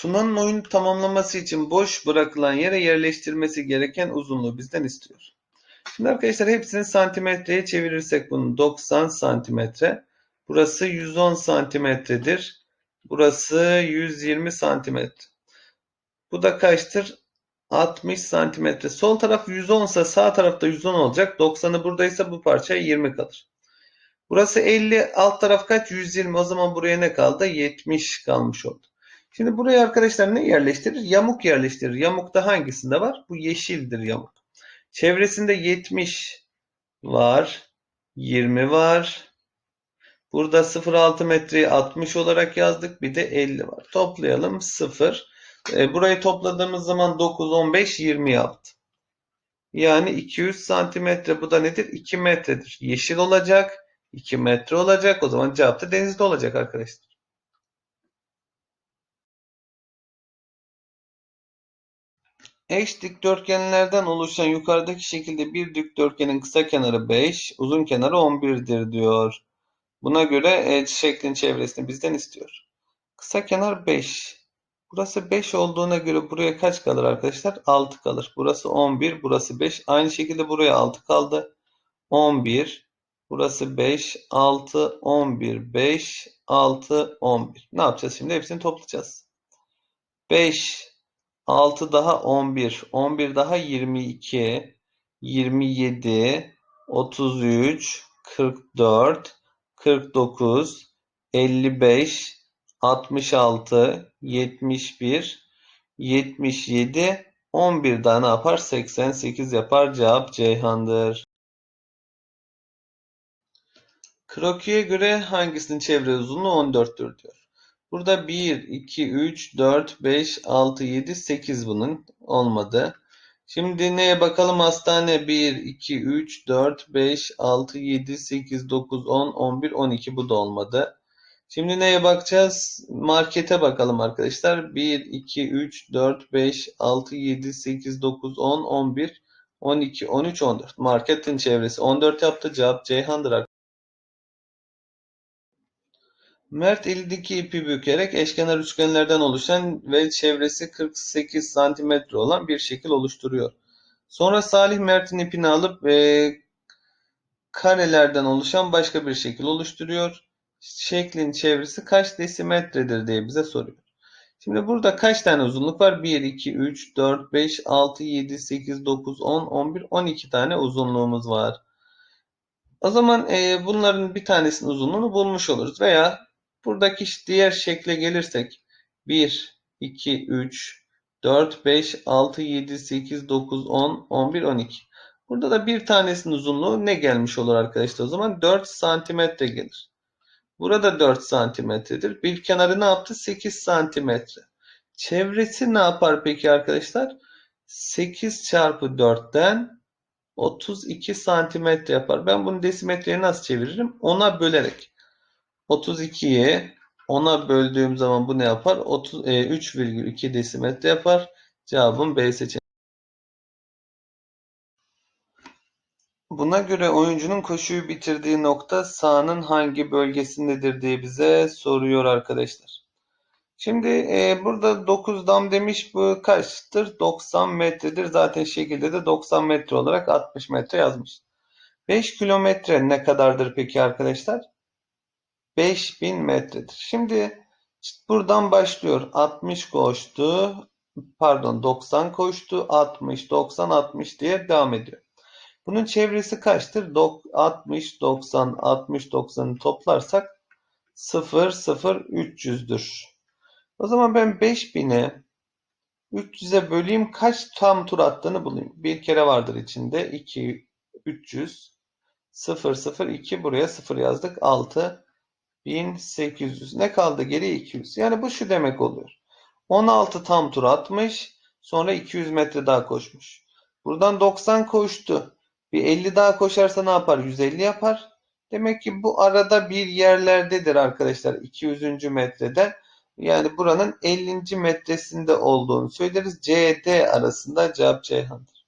Tuna'nın oyunu tamamlaması için boş bırakılan yere yerleştirmesi gereken uzunluğu bizden istiyor. Şimdi arkadaşlar hepsini santimetreye çevirirsek bunu 90 santimetre. Burası 110 santimetredir. Burası 120 santimetre. Bu da kaçtır? 60 santimetre. Sol taraf 110 ise sağ tarafta 110 olacak. 90'ı buradaysa bu parçaya 20 kalır. Burası 50. Alt taraf kaç? 120. O zaman buraya ne kaldı? 70 kalmış oldu. Şimdi buraya arkadaşlar ne yerleştirir? Yamuk yerleştirir. Yamukta hangisinde var? Bu yeşildir yamuk. Çevresinde 70 var. 20 var. Burada 0,6 metreyi 60 olarak yazdık. Bir de 50 var. Toplayalım. 0. E, burayı topladığımız zaman 9, 15, 20 yaptı. Yani 200 santimetre. Bu da nedir? 2 metredir. Yeşil olacak. 2 metre olacak. O zaman cevap da denizde olacak arkadaşlar. Eş dikdörtgenlerden oluşan yukarıdaki şekilde bir dikdörtgenin kısa kenarı 5, uzun kenarı 11'dir diyor. Buna göre e, şeklin çevresini bizden istiyor. Kısa kenar 5. Burası 5 olduğuna göre buraya kaç kalır arkadaşlar? 6 kalır. Burası 11, burası 5. Aynı şekilde buraya 6 kaldı. 11, burası 5, 6, 11, 5, 6, 11. Ne yapacağız şimdi? Hepsini toplayacağız. 5, 6 daha 11, 11 daha 22, 27, 33, 44, 49, 55, 66, 71, 77, 11 daha ne yapar? 88 yapar. Cevap Ceyhan'dır. Krokiye göre hangisinin çevre uzunluğu 14'tür diyor. Burada 1, 2, 3, 4, 5, 6, 7, 8 bunun olmadı. Şimdi neye bakalım? Hastane 1, 2, 3, 4, 5, 6, 7, 8, 9, 10, 11, 12 bu da olmadı. Şimdi neye bakacağız? Markete bakalım arkadaşlar. 1, 2, 3, 4, 5, 6, 7, 8, 9, 10, 11, 12, 13, 14. Marketin çevresi 14 yaptı. Cevap Ceyhan'dır arkadaşlar. Mert elindeki ipi bükerek eşkenar üçgenlerden oluşan ve çevresi 48 santimetre olan bir şekil oluşturuyor. Sonra Salih Mert'in ipini alıp e, karelerden oluşan başka bir şekil oluşturuyor. Şeklin çevresi kaç desimetredir diye bize soruyor. Şimdi burada kaç tane uzunluk var? 1, 2, 3, 4, 5, 6, 7, 8, 9, 10, 11, 12 tane uzunluğumuz var. O zaman e, bunların bir tanesinin uzunluğunu bulmuş oluruz. Veya buradaki diğer şekle gelirsek 1, 2, 3, 4, 5, 6, 7, 8, 9, 10, 11, 12. Burada da bir tanesinin uzunluğu ne gelmiş olur arkadaşlar? O zaman 4 santimetre gelir. Burada 4 santimetredir. Bir kenarı ne yaptı? 8 santimetre. Çevresi ne yapar peki arkadaşlar? 8 çarpı 4'ten 32 santimetre yapar. Ben bunu desimetreye nasıl çeviririm? 10'a bölerek. 32'yi 10'a böldüğüm zaman bu ne yapar? 30, e, 3,2 desimetre yapar. Cevabım B seçeneği. Buna göre oyuncunun koşuyu bitirdiği nokta sahanın hangi bölgesindedir diye bize soruyor arkadaşlar. Şimdi e, burada 9 dam demiş bu kaçtır? 90 metredir. Zaten şekilde de 90 metre olarak 60 metre yazmış. 5 kilometre ne kadardır peki arkadaşlar? 5000 metredir. Şimdi buradan başlıyor. 60 koştu. Pardon 90 koştu. 60, 90, 60 diye devam ediyor. Bunun çevresi kaçtır? 60, 90, 60, 90'ı toplarsak 0, 0, 300'dür. O zaman ben 5000'e 300'e böleyim kaç tam tur attığını bulayım. Bir kere vardır içinde. 2, 300, 0, 0, 2 buraya 0 yazdık. 6, 1800. Ne kaldı geriye 200. Yani bu şu demek oluyor. 16 tam tur atmış. Sonra 200 metre daha koşmuş. Buradan 90 koştu. Bir 50 daha koşarsa ne yapar? 150 yapar. Demek ki bu arada bir yerlerdedir arkadaşlar. 200. metrede. Yani buranın 50. metresinde olduğunu söyleriz. C, D arasında cevap Ceyhan'dır.